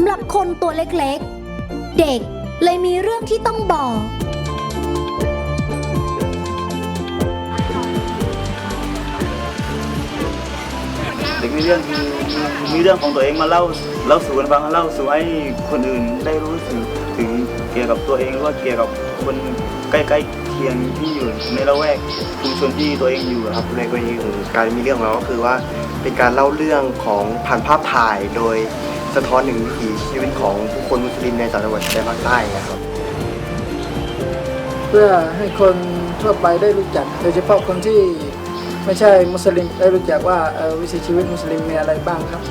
ำหรับคนตัวเล็กๆ เด็กเลยมีเรื่องที่ต้องบอก เด็กมีเรื่องมีมีมีเรื่องของตัวเองมาเล่าเล่าสู่กันฟังเล่าสู่ให้คนอื่นได้รู้ถึงถึงเกี่ยวกับตัวเองหรือว่าเกี่ยวกับคนใกล้ๆเคียงที่อยู่ในละแวกชุมชนที่ตัวเองอยู่อะครับในกรณีของการมีเรื่องของเราก็คือว่าเป็นการเล่าเรื่องของผ่านภาพถ่ายโดย สะท้อนถึงวิถีชีวิตของผู้คนมุสลิมในสามจังหวัดชายแดนภาคใต้นะครับ เพื่อให้คนทั่วไปได้รู้จัก โดยเฉพาะคนที่ไม่ใช่มุสลิมได้รู้จักว่าเอ่อวิถีชีวิตมุสลิมมีอะไรบ้างครับ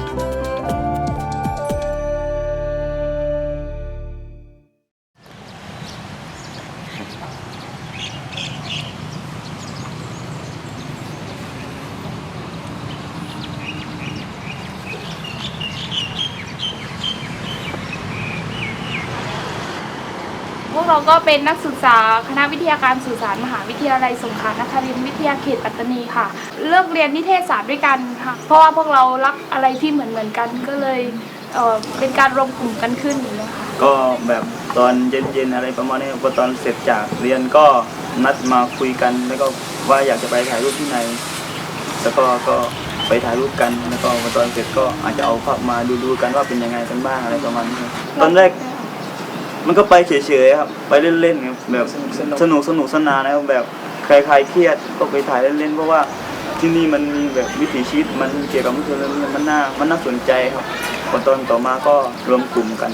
ก็เป็นนักศึกษาคณะวิทยาการสื่อสารมหาวิทยาลัยสงขลานครินทร์วิทยาเขตปัตตานีค่ะ เลือกเรียนนิเทศศาสตร์ด้วยกันค่ะ เพราะว่าพวกเรารักอะไรที่เหมือนเหมือนๆกันก็เลยเอ่อเป็นการรวมกลุ่มกันขึ้นอย่างเงี้ยค่ะ ก็แบบตอนเย็นๆอะไรประมาณนี้ครับพอตอนเสร็จจากเรียนก็นัดมาคุยกัน แล้วก็ว่าอยากจะไปถ่ายรูปที่ไหน แล้วก็ก็ไปถ่ายรูปกันแล้วก็พอตอนเสร็จก็อาจจะเอาภาพมาดูๆกันว่าเป็นยังไงกันบ้างอะไรประมาณนี้ครับตอนแรก มันก็ไปเฉยๆครับ ไปเล่นๆครับแบบสนุกสนุกสนุกสนุกสนานนะครับแบบใครๆเครียดก็ไปถ่ายเล่นๆเพราะว่าที่นี่มันมีแบบวิถีชีวิตมันเกี่ยวกับมุสลิมมันน่ามันน่าสนใจครับพอตอนต่อมาก็รวมกลุ่มกัน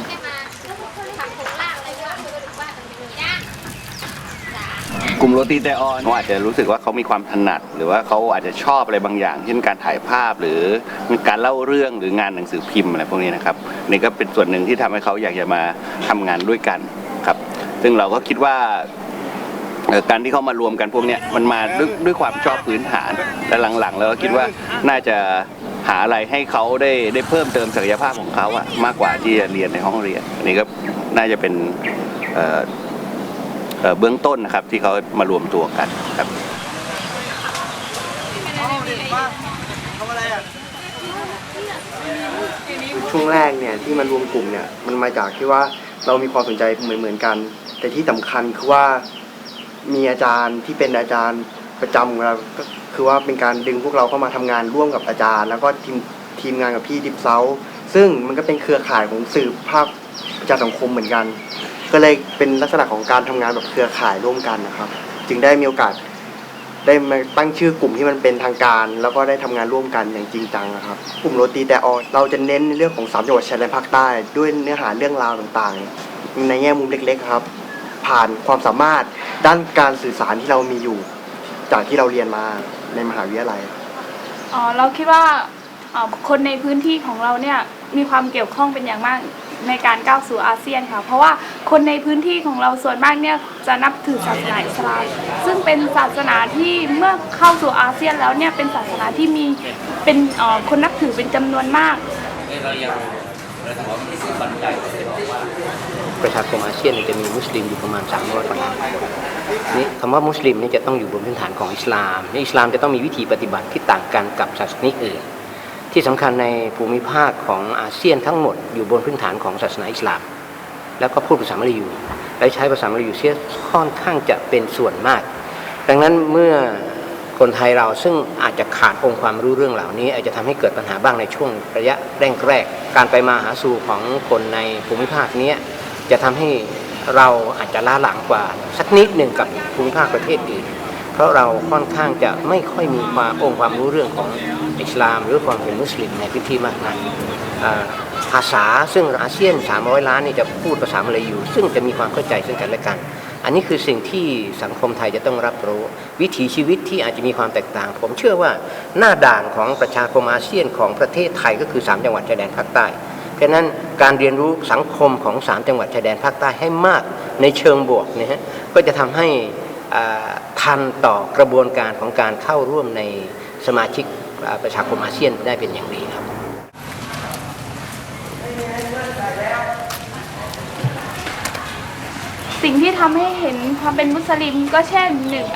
กลุ่มโรตีแต่ออนเขาอาจจะรู้สึกว่าเขามีความถนัด หรือว่าเขาอาจจะชอบอะไรบางอย่าง เช่นการถ่ายภาพหรือการเล่าเรื่องหรืองานหนังสือพิมพ์อะไรพวกนี้นะครับนี่ก็เป็นส่วนหนึ่งที่ทำให้เขาอยากจะมาทำงานด้วยกันครับ ซึ่งเราก็คิดว่าการที่เขามารวมกันพวกนี้มันมาด้วยด้วยความชอบพื้นฐานแต่หลังๆ แล้วก็คิดว่าน่าจะหาอะไรให้เขาได้ได้เพิ่มเติมศักยภาพของเขาอะมากกว่าที่จะเรียนในห้องเรียนอันนี้ก็น่าจะเป็น เอ่อเอ่อเบื้องต้นนะครับที่เขามารวมตัวกันครับช่วงแรกเนี่ยที่มันรวมกลุ่มเนี่ยมันมาจากที่ว่าเรามีความสนใจเหมือนเหมือนๆกัน แต่ที่สำคัญคือว่ามีอาจารย์ที่เป็นอาจารย์ประจำของเราก็คือว่าเป็นการดึงพวกเราเข้ามาทำงานร่วมกับอาจารย์ แล้วก็ทีมทีมงานกับพี่ดิฟเซาซึ่งมันก็เป็นเครือข่ายของสื่อภาพประชาสังคมเหมือนกัน ก็เลยเป็นลักษณะของการทำงานแบบเครือข่ายร่วมกันนะครับ จึงได้มีโอกาสได้มาตั้งชื่อกลุ่มที่มันเป็นทางการ แล้วก็ได้ทำงานร่วมกันอย่างจริงจังนะครับ กลุ่มโรตีแต่ออเราจะเน้นในเรื่องของสามจังหวัดชายแดนภาคใต้ ด้วยเนื้อหาเรื่องราวต่างๆ ในแง่มุมเล็กๆครับ ผ่านความสามารถด้านการสื่อสารที่เรามีอยู่ จากที่เราเรียนมาในมหาวิทยาลัย อ๋อเราคิดว่าเอ่อคนในพื้นที่ของเราเนี่ย มีความเกี่ยวข้องเป็นอย่างมากในการก้าวสู่อาเซียนค่ะ เพราะว่าคนในพื้นที่ของเราส่วนมากเนี่ยจะนับถือศาสนาอิสลามซึ่งเป็นศาสนาที่เมื่อเข้าสู่อาเซียนแล้วเนี่ยเป็นศาสนาที่มีเป็นคนนับถือเป็นจำนวนมากประชาคมอาเซียนจะมีมุสลิมอยู่ประมาณ 300กว่าล้านคนนี่คำว่ามุสลิมเนี่ยจะต้องอยู่บนพื้นฐานของอิสลามในอิสลามจะต้องมีวิธีปฏิบัติที่ต่างกันกับศาสนิกอื่น ที่สำคัญในภูมิภาคของอาเซียนทั้งหมดอยู่บนพื้นฐานของศาสนาอิสลาม แล้วก็พูดภาษามลายูและใช้ภาษามลายูเสียค่อนข้างจะเป็นส่วนมาก ดังนั้นเมื่อคนไทยเราซึ่งอาจจะขาดองค์ความรู้เรื่องเหล่านี้ อาจจะทำให้เกิดปัญหาบ้างในช่วงระยะแรกๆการไปมาหาสู่ของคนในภูมิภาคนี้จะทำให้เราอาจจะล้าหลังกว่าสักนิดหนึ่งกับภูมิภาคประเทศอื่น ราะเราค่อนข้างจะไม่ค่อยมีความองค์ความรู้เรื่องของอิสลาม หรือความเป็นมุสลิมในพื้นที่มากนักภาษาซึ่งอาเซียน 300 ล้านนี่จะพูดภาษามลายูซึ่งจะมีความเข้าใจซึ่งกันและกัน อันนี้คือสิ่งที่สังคมไทยจะต้องรับรู้ วิถีชีวิตที่อาจจะมีความแตกต่าง ผมเชื่อว่าหน้าด่านของประชาคมอาเซียนของประเทศไทยก็คือ 3 จังหวัดชายแดนภาคใต้เพราะฉะนั้นการเรียนรู้สังคมของ 3 จังหวัดชายแดนภาคใต้ให้มากในเชิงบวกนะฮะก็จะทำให้ ทันต่อกระบวนการของการเข้าร่วมในสมาชิกประชาคมอาเซียนได้เป็นอย่างดีครับสิ่งที่ทำให้เห็นความเป็นมุสลิมก็เช่นหนึ่ง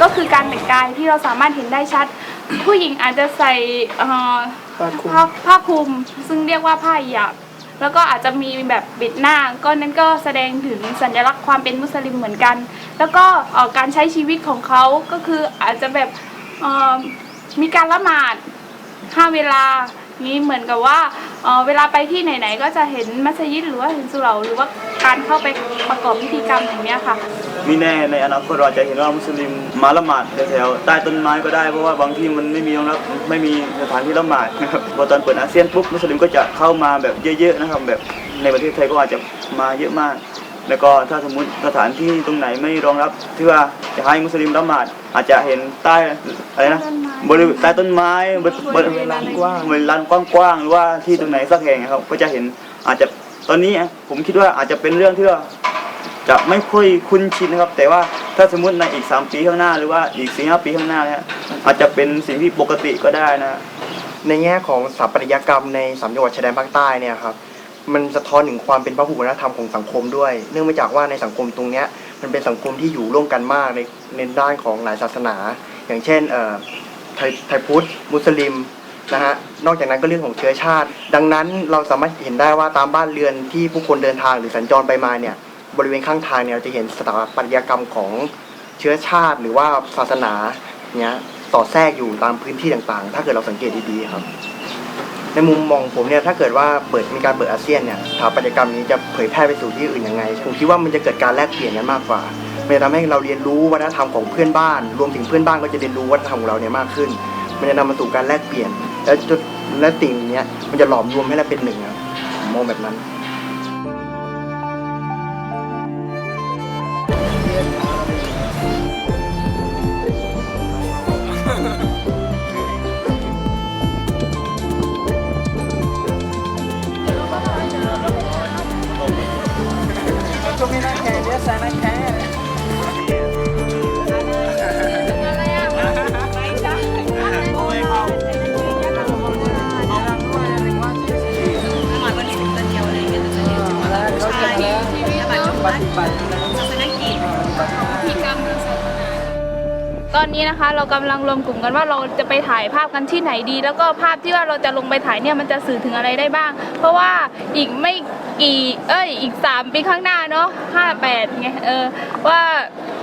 ก็คือการแต่งกายที่เราสามารถเห็นได้ชัด ผู้หญิงอาจจะใส่ผ้าคลุมผ้าผ้าคลุม ซึ่งเรียกว่าผ้าหยาบ แล้วก็อาจจะมีแบบปิดหน้าก็นั่นก็แสดงถึงสัญลักษณ์ความเป็นมุสลิมเหมือนกัน แล้วก็การใช้ชีวิตของเขาก็คืออาจจะแบบมีการละหมาดห้าเวลา นี้เหมือนกับว่าเเวลาไปที่ไหนๆ ก็จะเห็นมัสยิดหรือว่าเห็นสุเหร่าหรือว่าการเข้าไปประกอบพิธีกรรมอย่างเนี้ยค่ะมีแน่ในอนาคตเราจะเห็นว่ามุสลิมมาละหมาดแถวๆใต้ต้นไม้ก็ได้เพราะว่าบางที่มันไม่มีรองรับไม่มีสถานที่ละหมาดนะครับพอตอนเปิดอาเซียนปุ๊บมุสลิมก็จะเข้ามาแบบเยอะๆนะครับแบบในประเทศไทยก็อาจจะมาเยอะมาก แล้วก็ถ้าสมมติสถานที่ตรงไหนไม่รองรับที่ว่าจะให้มุสลิมละหมาดอาจจะเห็นใต้อะไรนะบริเวณใต้ต้นไม้บริบริริเวณลานกว้างบริเวณลานกว้างๆหรือว่าที่ตรงไหนสักแห่งครับ ก็จะเห็นอาจจะตอนนี้ผมคิดว่าอาจจะเป็นเรื่องที่ว่าจะไม่ค่อยคุ้นชินนะครับ แต่ว่าถ้าสมมติในอีก 3 ปีข้างหน้า หรือว่าอีก4 5ปีข้างหน้าเนี่ยอาจจะเป็นสิ่งที่ปกติก็ได้นะในแง่ของสถาปัตยกรรมในสามจังหวัดชายแดนภาคใต้เนี่ยครับ มันสะท้อนถึงความเป็นพหุวัฒนธรรมของสังคมด้วย เนื่องมาจากว่าในสังคมตรงเนี้ยมันเป็นสังคมที่อยู่ร่วมกันมากในในด้านของหลายศาสนา อย่างเช่นเอ่อไทยไทยพุทธ มุสลิมนะฮะนอกจากนั้นก็เรื่องของเชื้อชาติ ดังนั้นเราสามารถเห็นได้ว่าตามบ้านเรือนที่ผู้คนเดินทางหรือสัญจรไปมาเนี่ยบริเวณข้างทางเนี่ยเราจะเห็นสถาปัตยกรรมของเชื้อชาติหรือว่าศาสนาเนี่ยสอดแทรกอยู่ตามพื้นที่ต่างๆ ถ้าเกิดเราสังเกตดีๆครับ ในมุมมองผมเนี่ยถ้าเกิดว่าเปิดมีการเปิดอาเซียนเนี่ยสถาปัตยกรรมนี้จะเผยแพร่ไปสู่ที่อื่นยังไงผมคิดว่ามันจะเกิดการแลกเปลี่ยนกันมากกว่ามันจะทำให้เราเรียนรู้วัฒนธรรมของเพื่อนบ้าน รวมถึงเพื่อนบ้านก็จะเรียนรู้วัฒนธรรมของเราเนี่ยมากขึ้น มันจะนำมาสู่การแลกเปลี่ยน และจุดและสิ่งเนี้ยมันจะหลอมรวมให้เราเป็นหนึ่งครับผมมองแบบนั้น ตอนนี้นะคะเรากำลังรวมกลุ่มกันว่าเราจะไปถ่ายภาพกันที่ไหนดี แล้วก็ภาพที่ว่าเราจะลงไปถ่ายเนี่ยมันจะสื่อถึงอะไรได้บ้าง เพราะว่าอีกไม่ กี่ เอ้ย อีก 3 ปีข้างหน้าเนาะ58ไง เออ ว่า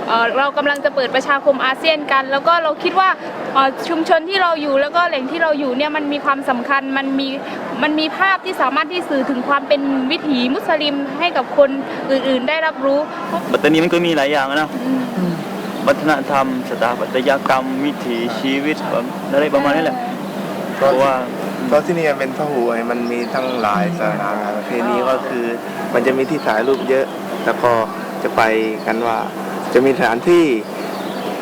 เอ่อเรากำลังจะเปิดประชาคมอาเซียนกัน แล้วก็เราคิดว่าเอ่อชุมชนที่เราอยู่แล้วก็แหล่งที่เราอยู่เนี่ยมันมีความสำคัญ มันมี มันมีภาพที่สามารถที่สื่อถึงความเป็นวิถีมุสลิมให้กับคนอื่นๆ ได้รับรู้ ปัตตานีมันก็มีหลายอย่างนะวัฒนธรรมสถาปัตยกรรมวิถีชีวิตแบบอะไรประมาณนี้แหละ เพราะว่า เพราะที่นี่มันเป็นพหูไงมันมีทั้งหลายสถานประเพณีก็คือ มันจะมีที่ถ่ายรูปเยอะ แล้วก็จะไปกันว่า จะมีสถานที่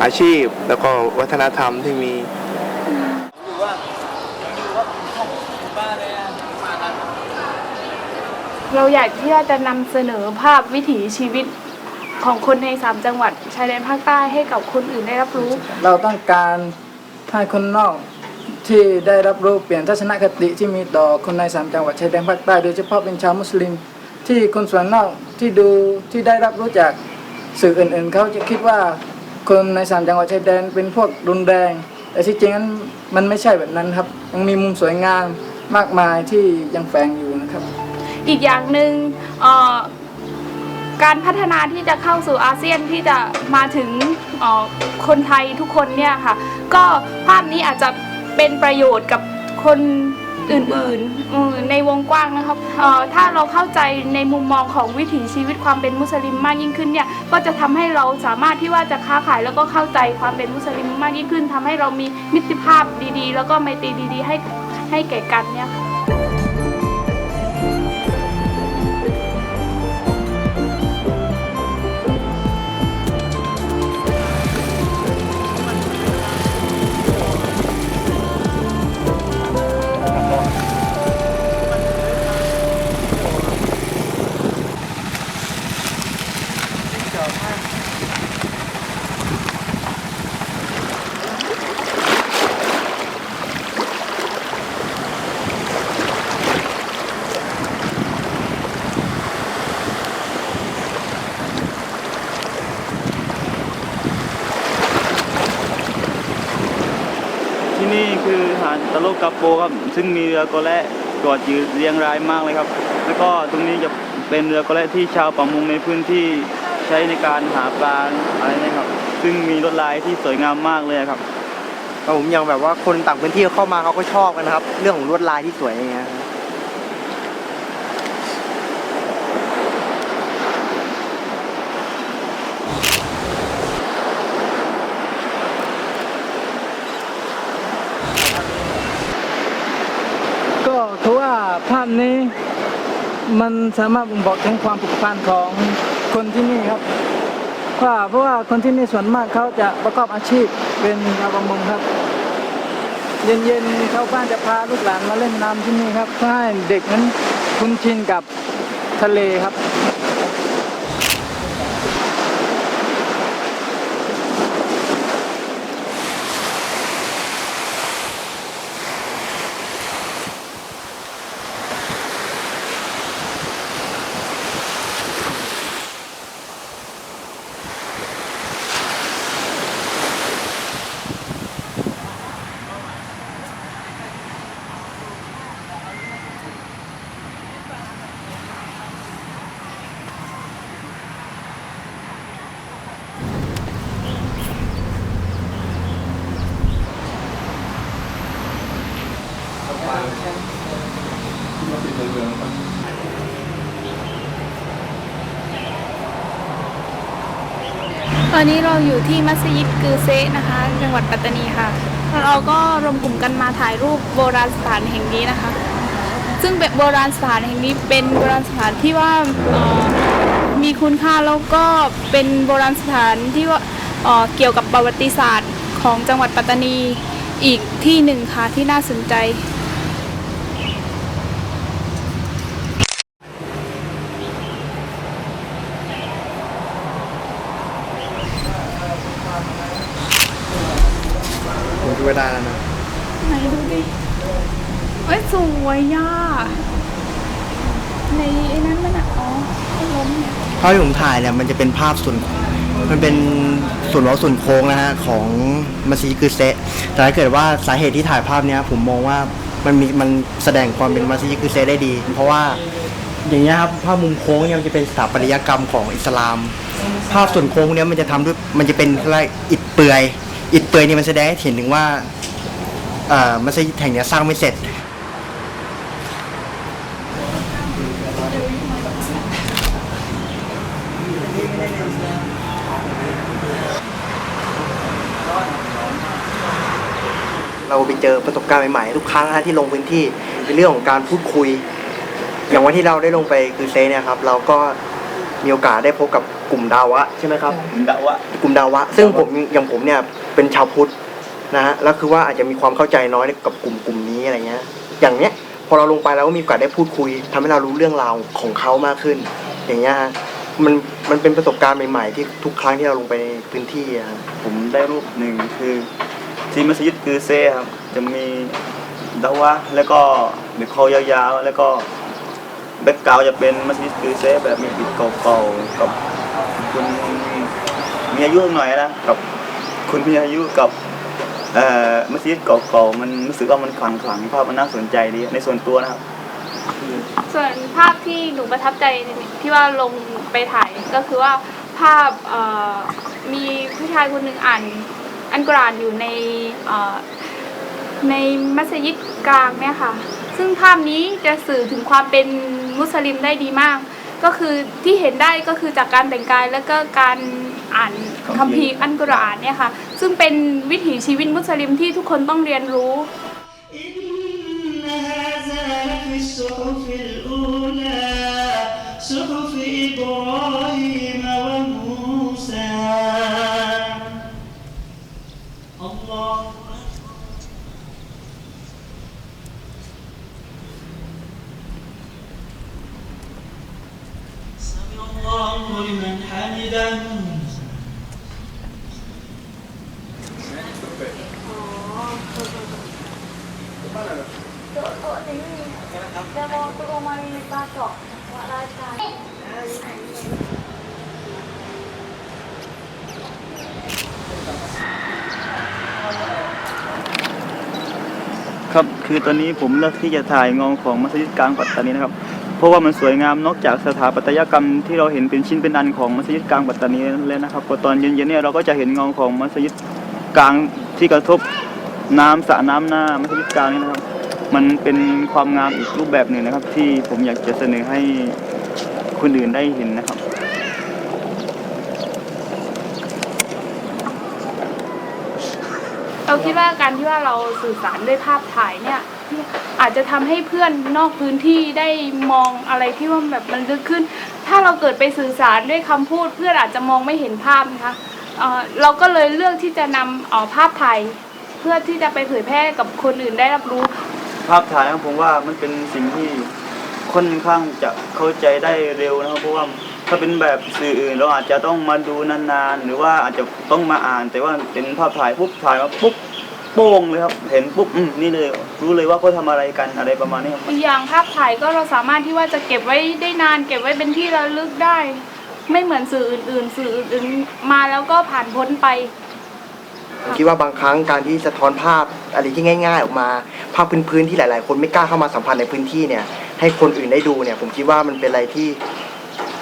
อาชีพ แล้วก็วัฒนธรรมที่มีเราอยากที่จะนำเสนอภาพวิถีชีวิตของคนในสามจังหวัดชายแดนภาคใต้ให้กับคนอื่นได้รับรู้ เราต้องการให้คนนอก ที่ได้รับรู้เปลี่ยนทัศนคติที่มีต่อคนในสามจังหวัดชายแดนภาคใต้โดยเฉพาะเป็นชาวมุสลิม ที่คนส่วนนอกที่ดูที่ได้รับรู้จากสื่ออื่นๆ เขาจะคิดว่าคนในสามจังหวัดชายแดนเป็นพวกรุนแรง แต่ที่จริงนั้นมันไม่ใช่แบบนั้นครับ ยังมีมุมสวยงามมากมายที่ยังแฝงอยู่นะครับ อีกอย่างหนึ่งเอ่อการพัฒนาที่จะเข้าสู่อาเซียนที่จะมาถึงคนไทยทุกคนเนี่ยค่ะ ก็ภาพนี้อาจจะ เป็นประโยชน์กับคนอื่นๆในวงกว้างนะครับเอ่อถ้าเราเข้าใจในมุมมองของวิถีชีวิตความเป็นมุสลิมมากยิ่งขึ้นเนี่ยก็จะทำให้เราสามารถที่ว่าจะค้าขายแล้วก็เข้าใจความเป็นมุสลิมมากยิ่งขึ้นทำให้เรามีมิตรภาพดีๆ แล้วก็ไมตรีดี ๆ ให้ให้แก่กันเนี่ยค่ะ กกาโปครับซึ่งมีเรือกอและจอดอยู่เรียงรายมากเลยครับ แล้วก็ตรงนี้จะเป็นเรือกระที่ชาวประมงในพื้นที่ใช้ในการหาปลาอะไรเนะครับ ซึ่งมีลวดลายที่สวยงามมากเลยครับครับผมอย่างแบบว่าคนต่างพื้นที่เข้ามาเขาก็ชอบกันนะครับ เรื่องของลวดลายที่สวยอย่างเงี้ยครับ ก็คือว่าภาพ นี้มันสามารถบ่งบอกถึงความผูกพันของคนที่นี่ครับว่าเพราะว่าคนที่นี่ส่วนมากเขาจะประกอบอาชีพเป็นชาวประมงครับ เย็นๆเขาบ้านจะพาลูกหลานมาเล่นน้ำที่นี่ครับเพื่อให้เด็กนั้นคุ้นชินกับทะเลครับ อนนี้เราอยู่ที่มัสยิดกือเซะนะคะ จังหวัดปัตตานีค่ะ เราก็รวมกลุ่มกันมาถ่ายรูปโบราณสถานแห่งนี้นะคะ ซึ่งเป็นโบราณสถานแห่งนี้เป็นโบราณสถานที่ว่ามีคุณค่าแล้วก็เป็นโบราณสถานที่ว่าเกี่ยวกับประวัติศาสตร์ของจังหวัดปัตตานีอีกที่หนึ่งค่ะที่น่าสนใจ ผมดูไม่ได้แล้วนะ ไหนดูดิเอ้ยสวยย่าในไอ้นั้นมันอะ อ๋อพัดล้มเนี่ย ภาพที่ผมถ่ายเนี่ยมันจะเป็นภาพส่วนมันเป็นส่วนล้อส่วนโค้งนะฮะของมัสยิดคือเซะแต่ถ้าเกิดว่าสาเหตุที่ถ่ายภาพเนี้ยผมมองว่ามันมีมันแสดงความเป็นมัสยิดคือเซะได้ดี เพราะว่าอย่างเงี้ยครับภาพมุมโค้งเนี่ยมันจะเป็นสถาปัตยกรรมของอิสลาม ภาพส่วนโค้งเนี้ยมันจะทำด้วยมันจะเป็นอะไรอิฐเปื่อยอิฐเปื่อยนี่มันแสดงให้เห็นถึงว่าอ่ามัสยิดแห่งเนี้ยสร้างไม่เสร็จ เราไปเจอประสบการณ์ใหม่ๆทุกครั้งนะฮะที่ลงพื้นที่ในเรื่องของการพูดคุย อย่างวันที่เราได้ลงไปคือเซเนี่ยครับ เราก็มีโอกาสได้พบกับกลุ่มดาวะใช่ไหมครับ ดาวะกลุ่มดาวะ ซึ่งผมอย่างผมเนี่ยเป็นชาวพุทธนะฮะแล้วคือว่าอาจจะมีความเข้าใจน้อยกับกลุ่มกลุ่มนี้อะไรเงี้ย อย่างเนี้ยพอเราลงไปเราก็มีโอกาสได้พูดคุยทำให้เรารู้เรื่องราวของเขามากขึ้น อย่างเงี้ยฮะมันมันเป็นประสบการณ์ใหม่ ๆ ที่ทุกครั้งที่เราลงไปในพื้นที่อะฮะผมได้รูปหนึ่งคือ ที่มัสยิดกือเซ่ครับ จะมีดาวะแล้วก็เด็กคอยาวๆ แล้วก็แบ็กกราวด์จะเป็นมัสยิดกือเซ่แบบมีปิดเก่าๆกับคุณมีอายุหน่อยนะกับคุณมีอายุกับเอ่อมัสยิดเก่าๆมันรู้สึกว่ามันขลังขลังๆภาพมันน่าสนใจดีในส่วนตัวนะครับ ส่วนภาพที่หนูประทับใจที่ว่าลงไปถ่ายก็คือว่าภาพเอ่อมีผู้ชายคนหนึ่งอ่าน อันกุรอานอยู่ในเอ่อในมัสยิดกลางเนี่ยค่ะ ซึ่งภาพนี้จะสื่อถึงความเป็นมุสลิมได้ดีมาก ก็คือที่เห็นได้ก็คือจากการแต่งกายแล้วก็การอ่านคัมภีร์อันกุรอานเนี่ยค่ะ ซึ่งเป็นวิถีชีวิตมุสลิมที่ทุกคนต้องเรียนรู้ إن هذا لفي الصحف الأولى صحف إبراهيم الله لمن حمده Demo ครับ คือตอนนี้ผมเลือกที่จะถ่ายเงาของมัสยิดกลางปัตตานีนะครับ เพราะว่ามันสวยงามนอกจากสถาปัตยกรรมที่เราเห็นเป็นชิ้นเป็นอันของมัสยิดกลางปัตตานีแล้วนะครับพอตอนเย็นๆเนี่ยเราก็จะเห็นเงาของมัสยิดกลางที่กระทบน้ำสระน้ำหน้ามัสยิดกลางนี่นะครับ มันเป็นความงามอีกรูปแบบหนึ่งนะครับ ที่ผมอยากจะเสนอให้คนอื่นได้เห็นนะครับเราคิดว่าการที่ว่าเราสื่อสารด้วยภาพถ่ายเนี่ย อาจจะทำให้เพื่อนนอกพื้นที่ได้มองอะไรที่ว่าแบบมันลึกขึ้น ถ้าเราเกิดไปสื่อสารด้วยคำพูด เพื่อนอาจจะมองไม่เห็นภาพนะคะเราก็เลยเลือกที่จะนำออภาพถ่ายเพื่อที่จะไปเผยแพร่กับคนอื่นได้รับรู้ ภาพถ่ายนะครับผมว่ามันเป็นสิ่งที่ค่อนข้างจะเข้าใจได้เร็วนะครับเพราะว่าถ้าเป็นแบบสื่ออื่นเราอาจจะต้องมาดูนานๆ หรือว่าอาจจะต้องมาอ่าน แต่ว่าเป็นภาพถ่ายปุ๊บถ่ายมาปุ๊บ โป้งเลยครับ เห็นปุ๊บอืมนี่เลย รู้เลยว่าเขาทำอะไรกันอะไรประมาณนี้ครับ อีกอย่างภาพถ่ายก็เราสามารถที่ว่าจะเก็บไว้ได้นาน เก็บไว้เป็นที่ระลึกได้ ไม่เหมือนสื่ออื่นๆ สื่ออื่นๆมาแล้วก็ผ่านพ้นไป ผมคิดว่าบางครั้งการที่สะท้อนภาพอะไรที่ง่าย ๆ ออกมา ภาพพื้นๆที่หลาย ๆ คนไม่กล้าเข้ามาสัมพันธ์ในพื้นที่เนี่ย ให้คนอื่นได้ดูเนี่ย ผมคิดว่ามันเป็นอะไรที่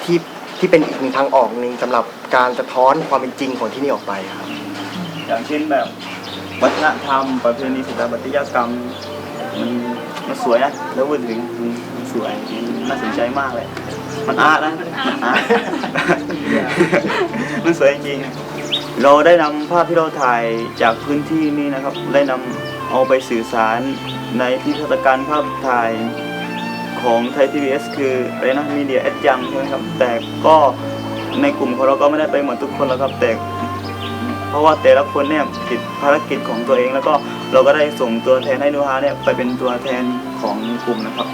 ที่ที่เป็นอีกหนึ่งทางออกหนึ่งสำหรับการสะท้อนความเป็นจริงของที่นี่ออกไปครับ อย่างเช่นแบบ วัฒนธรรม ประเพณีสถาปัตยกรรมมันมันสวยนะแล้วพูดถึงมันสวยมันน่าสนใจมากเลย มันอาร์ตนะมันอาร์ตมันสวยจริงเราได้นำภาพที่เราถ่ายจากพื้นที่นี้นะครับ ได้นำเอาไปสื่อสารในพิพิธภัณฑ์ภาพถ่ายของไทยทีวีเอสคืออะไรนะมีเดียแอดยังใช่ไหมครับ แต่ก็ในกลุ่มของเราก็ไม่ได้ไปหมดทุกคนแล้วครับแต่ เพราะว่าแต่ละคนเนี่ยติดภารกิจของตัวเอง แล้วก็เราก็ได้ส่งตัวแทนให้นูฮาเนี่ยไปเป็นตัวแทนของกลุ่มนะครับ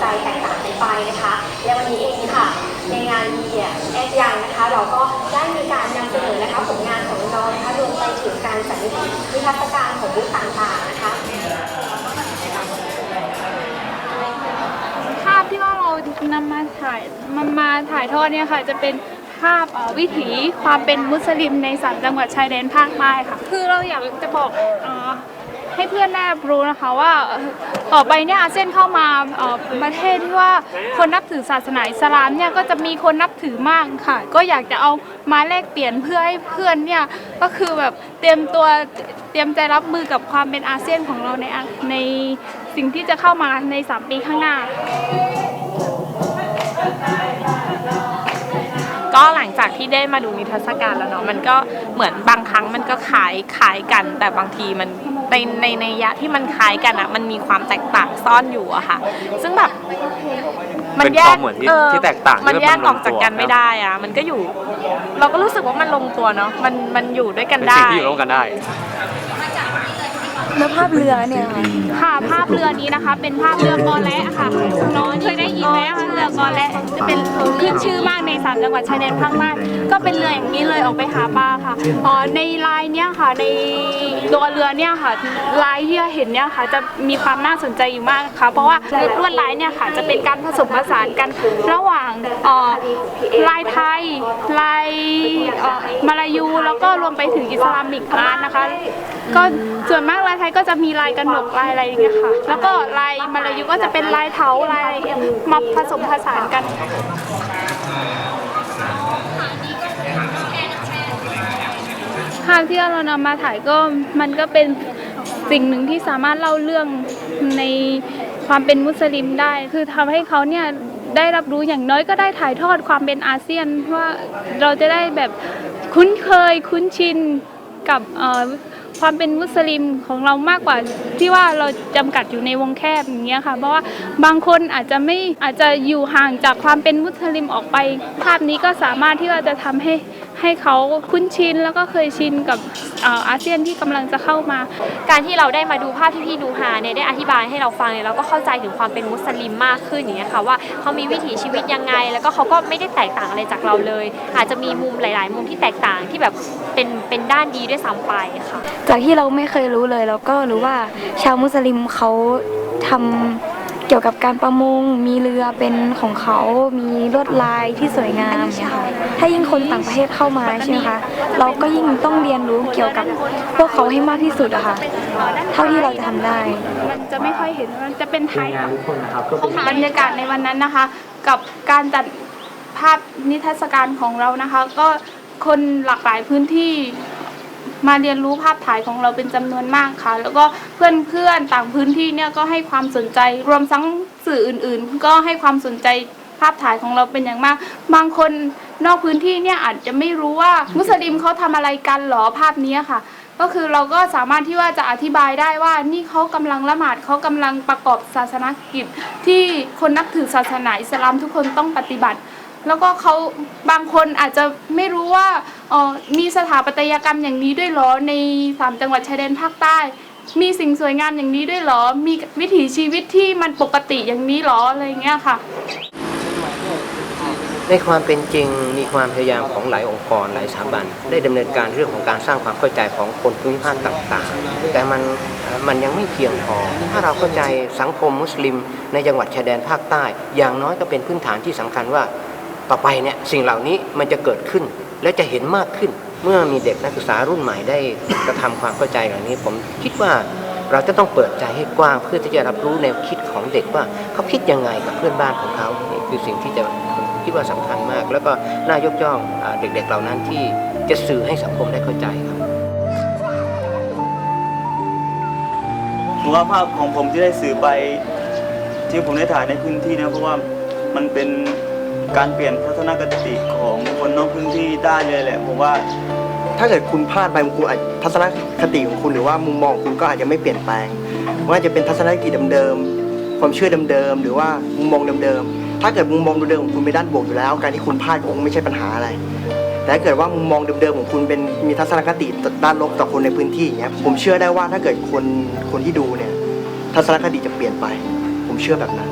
ใจแตกต่างกันไปนะคะและวันนี้เองค่ะ ในงานมีเดียแอดยังนะคะ เราก็ได้มีการนำเสนอนะคะผลงานของน้องๆนะคะรวมไปถึงการจัดนิทรรศการของบูธต่างๆนะคะภาพที่ว่าเรานำมาถ่ายมันมาถ่ายทอดเนี่ยค่ะ จะเป็นภาพเอ่อวิถีความเป็นมุสลิมในสามจังหวัดชายแดนภาคใต้ค่ะ คือเราอยากจะบอกเอ่อ ให้เพื่อนได้รับรู้นะคะว่าต่อไปเนี่ยอาเซียนเข้ามาประเทศที่ว่าคนนับถือศาสนาอิสลามเนี่ยก็จะมีคนนับถือมากค่ะ ก็อยากจะเอามาแลกเปลี่ยนเพื่อให้เพื่อนเนี่ยก็คือแบบเตรียมตัวเตรียมใจรับมือกับความเป็นอาเซียนของเราในในสิ่งที่จะเข้ามาใน 3 ปีข้างหน้า ก็หลังจากที่ได้มาดูนิทรรศการแล้วเนาะมันก็เหมือนบางครั้งมันก็คล้ายคล้ายกัน แต่บางทีมัน ในในในยะที่มันคล้ายกันอะมันมีความแตกต่างซ่อนอยู่อะค่ะ ซึ่งแบบเป็นความเหมือนที่ที่แตกต่างมันที่แยมักนลงออกจากกันตัว ไม่ได้อะมันก็อยู่ เราก็รู้สึกว่ามันลงตัวเนาะมันมันอยู่ด้วยกันเป็นได้ สิ่งที่อยู่ร่วมกันได้ แล้วภาพเรือเนี่ยค่ะค่ะภาพเรือนี้นะคะ เป็นภาพเรือกอและค่ะน้องเคยได้ยินไหมคะเรือกอและจะเป็นขึ้นชื่อมากในสามจังหวัดชายแดนภาคใต้ก็เป็นเรืออย่างนี้เลยออกไปหาปลาค่ะอ๋อในลายเนี้ยค่ะในตัวเรือเนี่ยค่ะลายที่เราเห็นเนี่ยค่ะ จะมีความน่าสนใจอยู่มากค่ะเพราะว่าลวดลายเนี่ยค่ะจะเป็นการผสมผสานกันระหว่างอ่อลายไทยลายอ่อมาลายูแล้วก็รวมไปถึงอิสลามิกอาร์ตนะคะ ก็ส่วนมากลายไทยก็จะมีลายกระหนกลายอะไรอย่างเงี้ยค่ะ แล้วก็ลายมาลายูก็จะเป็นลายเทาลายอะไรอย่างเงี้ยมาผสมผสานกันภาพที่เรานำมาถ่ายก็มันก็เป็นสิ่งหนึ่งที่สามารถเล่าเรื่องในความเป็นมุสลิมได้ คือทำให้เขาเนี่ยได้รับรู้อย่างน้อยก็ได้ถ่ายทอดความเป็นอาเซียนว่าเราจะได้แบบคุ้นเคยคุ้นชินกับเอ่อ ความเป็นมุสลิมของเรามากกว่าที่ว่าเราจำกัดอยู่ในวงแคบอย่างเงี้ยค่ะ เพราะว่าบางคนอาจจะไม่อาจจะอยู่ห่างจากความเป็นมุสลิมออกไป ภาพนี้ก็สามารถที่ว่าจะทำให้ ให้เขาคุ้นชินแล้วก็เคยชินกับอาเซียนที่กำลังจะเข้ามา การที่เราได้มาดูภาพที่พี่ดูฮาเนี่ยได้อธิบายให้เราฟังเนี่ยเราก็เข้าใจถึงความเป็นมุสลิมมากขึ้นอย่างเงี้ยค่ะว่าเขามีวิถีชีวิตยังไง แล้วก็เขาก็ไม่ได้แตกต่างอะไรจากเราเลย อาจจะมีมุมหลาย ๆ มุมที่แตกต่างที่แบบเป็นเป็นด้านดีด้วยซ้ำไปค่ะ จากที่เราไม่เคยรู้เลยแล้วก็รู้ว่าชาวมุสลิมเขาทำ เกี่ยวกับการประมง มีเรือเป็นของเขา มีลวดลายที่สวยงามเนี่ยค่ะถ้ายิ่งคนต่างประเทศเข้ามาใช่ไหมคะ เราก็ยิ่งต้องเรียนรู้เกี่ยวกับพวกเขาให้มากที่สุดอะค่ะ เท่าที่เราจะทำได้ มันจะไม่ค่อยเห็นมันจะเป็นไทยบรรยากาศในวันนั้นนะคะ กับการจัดภาพนิทรรศการของเรานะคะ ก็คนหลากหลายพื้นที่ มาเรียนรู้ภาพถ่ายของเราเป็นจำนวนมากค่ะ แล้วก็เพื่อนๆต่างพื้นที่เนี่ยก็ให้ความสนใจ รวมทั้งสื่ออื่นๆ ก็ให้ความสนใจภาพถ่ายของเราเป็นอย่างมาก บางคนนอกพื้นที่เนี่ยอาจจะไม่รู้ว่ามุสลิมเขาทำอะไรกันหรอภาพนี้ค่ะ ก็คือเราก็สามารถที่ว่าจะอธิบายได้ว่านี่เขากำลังละหมาดเขากำลังประกอบศาสนกิจ ที่คนนับถือศาสนาอิสลามทุกคนต้องปฏิบัติ แล้วก็เขาบางคนอาจจะไม่รู้ว่า ออมีสถาปัตยกรรมอย่างนี้ด้วยเหรอในสามจังหวัดชายแดนภาคใต้ มีสิ่งสวยงามอย่างนี้ด้วยเหรอ มีวิถีชีวิตที่มันปกติอย่างนี้เหรออะไรอย่างเงี้ยค่ะ ในความเป็นจริงมีความพยายามของหลายองค์กรหลายสถาบัน ได้ดำเนินการเรื่องของการสร้างความเข้าใจของคนภูมิภาคต่างๆ แต่มันมันยังไม่เพียงพอ ถ้าเราเข้าใจสังคมมุสลิม ในจังหวัดชายแดนภาคใต้ อย่างน้อยก็เป็นพื้นฐานที่สำคัญว่า ต่อไปเนี่ยสิ่งเหล่านี้มันจะเกิดขึ้น และจะเห็นมากขึ้นเมื่อมีเด็กนักศึกษารุ่นใหม่ได้กระทำความเข้าใจเหล่านี้ ผมคิดว่าเราจะต้องเปิดใจให้กว้างเพื่อที่จะรับรู้แนวคิดของเด็กว่าเขาคิดยังไงกับเพื่อนบ้านของเขานี่คือสิ่งที่จะคิดว่าสำคัญมาก แล้วก็น่ายกย่องอเด็กๆเหล่านั้นที่จะสื่อให้สังคมได้เข้าใจครับผมว่าภาพของผมที่ได้สื่อไปที่ผมได้ถ่ายในพื้นที่นะเพราะว่ามันเป็น การเปลี่ยนทัศนคติของคนนอกพื้นที่ได้เลยแหละผมว่า ถ้าเกิดคุณพลาดไปคุณอาจทัศนคติของคุณหรือว่ามุมมองคุณก็อาจจะไม่เปลี่ยนแปลงว่าจะเป็นทัศนคติเดิมๆความเชื่อเดิมๆหรือว่ามุมมองเดิมๆถ้าเกิดมุมมองเดิมๆของคุณเป็นด้านบวกอยู่แล้ว การที่คุณพลาดคงไม่ใช่ปัญหาอะไร แต่ถ้าเกิดว่ามุมมองเดิมๆของคุณเป็นมีทัศนคติด้านลบต่อคนในพื้นที่อย่างเงี้ยผมเชื่อได้ว่าถ้าเกิดคนคนที่ดูเนี่ยทัศนคติจะเปลี่ยนไป ผมเชื่อแบบนั้น